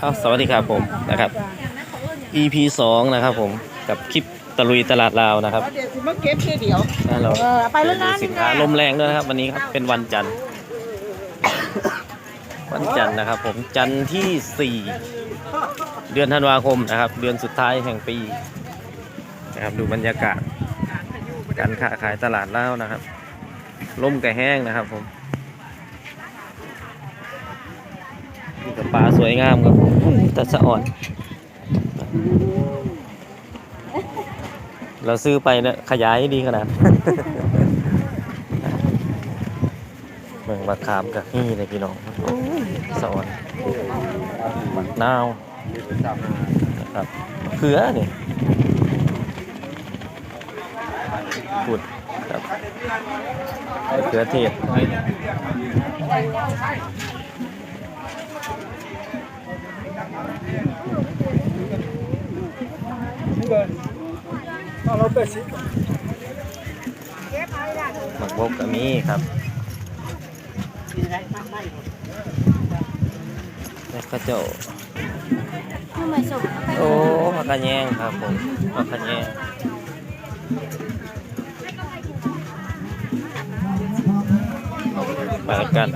เอาสวัสดีครับผมนะครับ EP สองนะครับผมกับคลิปตะลุยตลาดลาวนะครับเดี๋ยวสิมาเก็บทีเดียวนะเราเออไปแล้วนะสินค้าลมแรงด้วยนะครับ วันนี้ครับเป็นวันจันทร์ วันจันทร์นะครับ ผมจันทร์ที่4เดือนธันวาคมนะครับ เดือนสุดท้ายแห่งปีนะครับดูบรรยากาศการค้าขายตลาดแล้วนะครับลมกระแห้งนะครับผม นี่กับปลาสวยงามครับตัดสะอ่อน เราซื้อไปนี่ยขยายให้ดีขนาดเมืองมะขามกับนี่เลยพี่น้องสะอนมะนาวครับเขือเนี่ยกุดครับเขือเทศ เราเป็ดสิหมักบกก็มีครับแล้วก็เจ้าทำไมส่งโอ้ผักกะแยงครับผมผักกะแยงไปกัน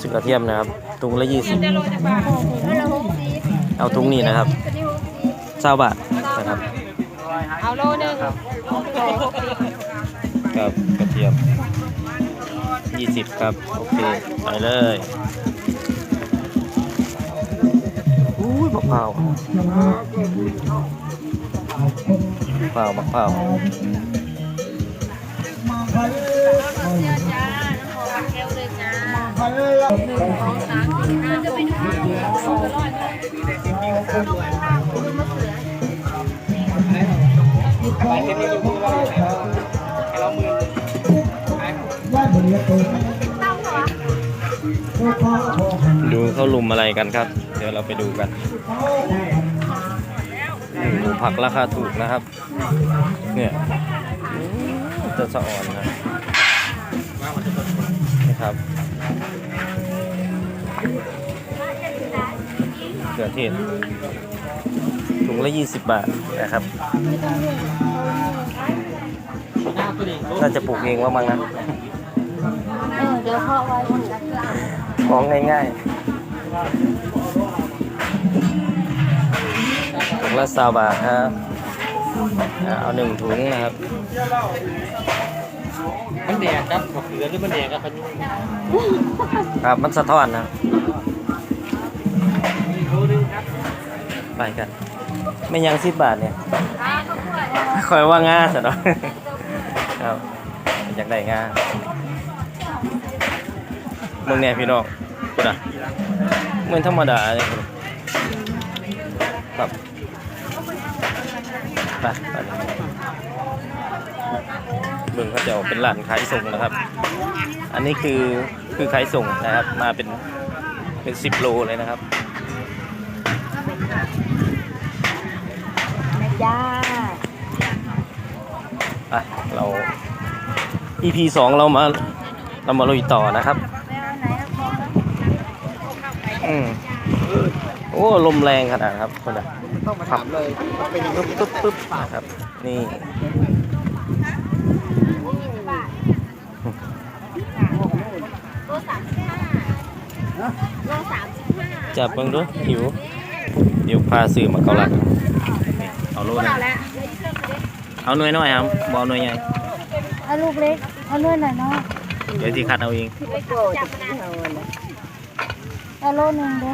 สุกกระเทียมนะครับถุงละยี่สิบเอาถุงนี้นะครับเศร้าบาทนะครับ เอาโลหนึ่งครับกระเทียมยี่สิบครับ โอเค ไปเลยอุ้ยมะพร้าว มะพร้าวมะพร้าวเสียจ้าน้ำหอมแก้วเลยจ้าหนึ่งสองสามสี่ห้าจะไปดูสองร้อยเลยดูเขาลุมอะไรกันครับ เดี๋ยวเราไปดูกัน หมูผักราคาถูกนะครับ เนี่ยจะสะอ่อนนะนะครับเขือเทศถุงละ 20 บาทนะครับ น่าจะปลูกเองว่ามั้งนะเออเดี๋ยวพ่อไว้ของง่ายๆ งละสาบาทครับอ่าเอาหนึ่งถุงนะครับ มันแดงครับกับเกลือหรือมันแดงกับขยุงครับมันสะท้อนนะไปกัน ไม่ยังสิบบาทเนี่ยคอยว่างาสะเนาะครับอยากได้งามึงเนี่ยพี่น้องกูนะเหมือนธรรมดาเลยครับ ไปไปเบิ่งเขาจะเอาเป็นร้านขายส่งนะครับ อันนี้คือคือขายส่งนะครับ มาเป็นเป็นสิบโลเลยนะครับแม่จ้าอะเรา EP สองเรามาเรามาลุยต่อนะครับ อืมโอ้ ลมแรงขนาดนะครับคนอะ ต้องมาถามเลยเป็นยังไงปึ๊บปึ๊บปึ๊บนะครับ นี่โลสามสิบห้าโลสามสิบห้าจับเบิ่งดูหิวเดี๋ยวพาซื้อมาเกาลัดนี่เอาโลพวกนึเรางแล้วเอาหน่วยน้อยครับบเอาหน่วยใหญ่เอาลูกเล็กเอาเลื่อนหน่อยเนาะเดี๋ยวที่คัดเอาเองจับมาเอาโลหนึ่งเด้อ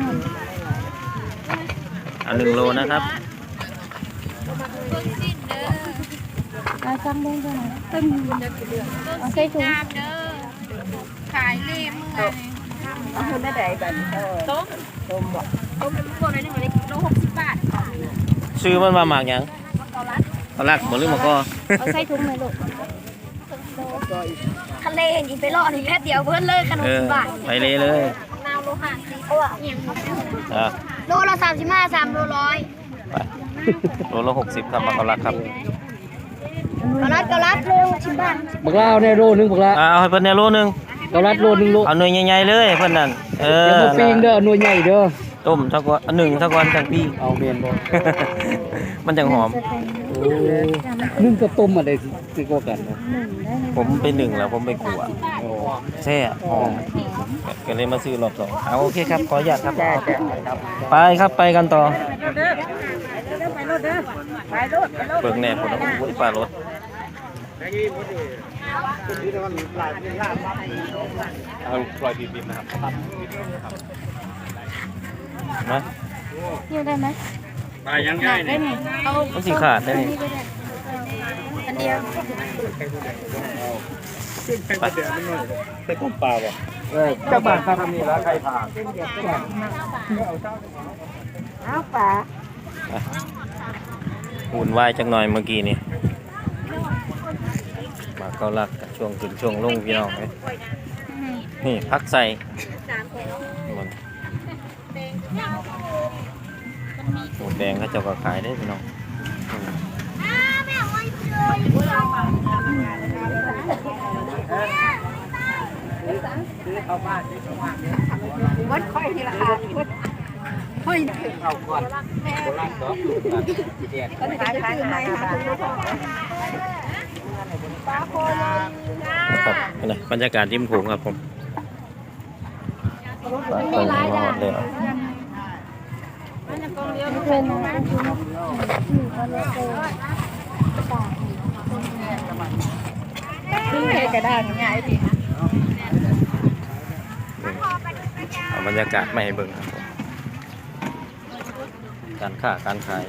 เอาหนึ่งโลนะครับเอาซ้ำเด้งเท่าไหร่ตึ้งเอาใส่ถุงขายรีบเมื่อนี่เอาให้แม่ใดบัดนี้เออต้มต้มบ่ต้มโลละหนึ่งเลยโลหกสิบบาทซื้อมันมาหมากหยังเอาลักบ่หรือหมาก็เอาใส่ถุงเลยลูกทะเลยิงไปรอดอีกแค่เดียวเพิ่นเลยขนมเออบาทไปเลยเลย โลห้าสิบโอ้ยอะโลละสามสิบห้าสามโลร้อยไปโลละหกสิบครับมาเขารักครับกะลัดกะลัดเร็วชิมบ้านบักลาวเนี่ยโลนึงบักลาอ่าเอาให้เพิ่นในโลหนึงเกาลัดโลนึงโลเอาหน่วยใหญ่ๆเลยเพิ่นนั่นเออเดี๋ยวมาปิ้งเด้อหน่วยใหญ่เด้อต้มสักวันอันหนึ่งสักวันจังพี่ เอาเมนบ่ มันจังหอมโอ้ นึ่งกับต้มอะไรสิกว่ากันเนาะผมไปหนึ่งแล้วผมไปขัวแช่หอมก็เลยมาซื้อรอบสองเอาโอเคครับ ขออนุญาตครับ ไปครับไปกันต่อเบิ่งแน่ผมโอ้ยปลารถเอาปล่อยดิบๆนะครับนะเที่ยวได้ไหม มายังง่ายได้นี่ไหมเอามันสิขาดได้นี่อันเดียวไปไปต้มปลาบ่เออเจ้าบ้านครับนี่ละใครผ่านเอาป่าหุ่นวายจังหน่อยเมื่อกี้นี่มาเกาลักกับช่วงขึ้นช่วงลงพี่น้องเอ้ยนี่พักใส่มันหมู แดงเขาจ้าก็ขายได้พี่น้องวัดค่อยทีละค่ะค่อยเอาก่อนขายขายขายหาทุกคนครับนี่บรรยากาศริมโขงครับผมปลาไปมาหมดเลยขึ้น เพกระด้างง่ายดีเอาบรรยากาศไมาให้เบิ่งครับผมการค้าการขาย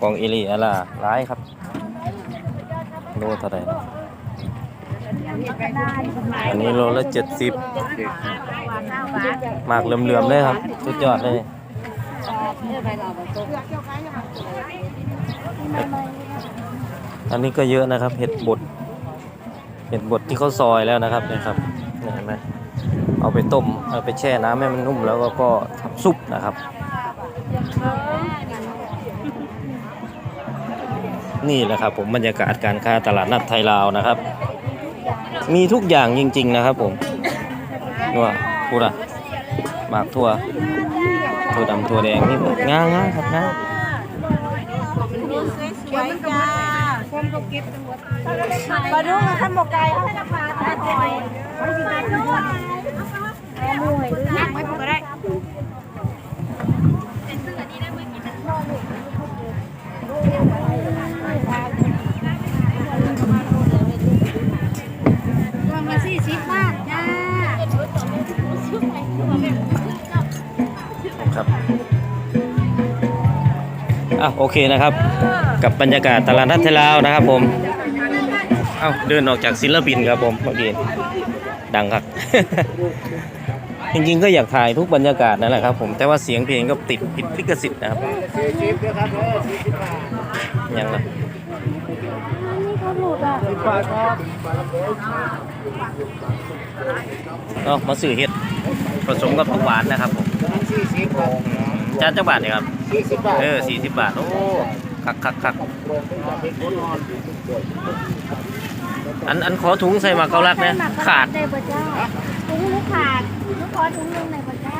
กองอิลีอะล่ะร้ายครับโลเท่าไหร่อันนี้โลละเจ็ดสิบมากเหลื่อมๆเลยครับ สุดยอดเลย อันนี้ก็เยอะนะครับ เห็ดบดเห็ดบดที่เขาซอยแล้วนะครับเนี่ยครับเห็นไหมเอาไปต้มเอาไปแช่น้ำให้มันนุ่มแล้วก็ก็ทำซุปนะครับ นี่แหละครับผมบรรยากาศการค้าตลาดนัดไทยลาวนะครับ มีทุกอย่างจริง ๆ นะครับผมนี่ว่าพูดอะหมากทั่ว ถั่วดำถั่วแดงนี่ง่าง่าครับง่าสวยจ้ามาดูมานหมกไก่เขาให้ราคาตาจอยไว้ที่ไหนดูมวยนักไก็ได้ อะโอเคนะครับ กับบรรยากาศตลาดนัดไทลาวนะครับผมเอ้าเดินออกจากศิลปินครับผมเมื่อกี้ดังครับ จริงๆก็อยากถ่ายทุกบรรยากาศนั่นแหละครับผมแต่ว่าเสียงเพลงก็ติดผิดลิขสิทธิ์นะครับยังนะก็มาสื่อเห็ดผสมกับผักหวานนะครับผมจานเจ้าบาทเนี่ยครับ เออสี่สิบบาท โอ้คักคักคักอันอันขอถุงใส่หมากเกาลักนะขาดได้บ่จ้าถุงลูกขาดลูกขอถุงหนึงหน่อยบ่จ้า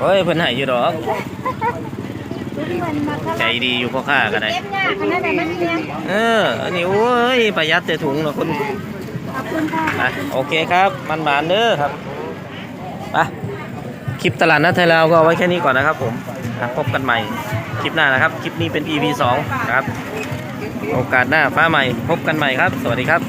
เฮ้ยเพิ่นให้อยู่ดอกถุงเหมือนมาใจดีอยู่พ่อค้าก็ได้ เก็บยากขนาดไหนมันเนี่ยเออ อันนี้โอ้ยประหยัดแต่ถุงเนาะคนขอบคุณค่ะ อะโอเคครับ มันบานเด้อครับไปคลิปตลาดนัดไทยลาวก็เอาไว้แค่นี้ก่อนนะครับผมอะ พบกันใหม่คลิปหน้านะครับ คลิปนี้เป็น EP 2นะครับ โอกาสหน้าฟ้าใหม่ พบกันใหม่ครับ สวัสดีครับ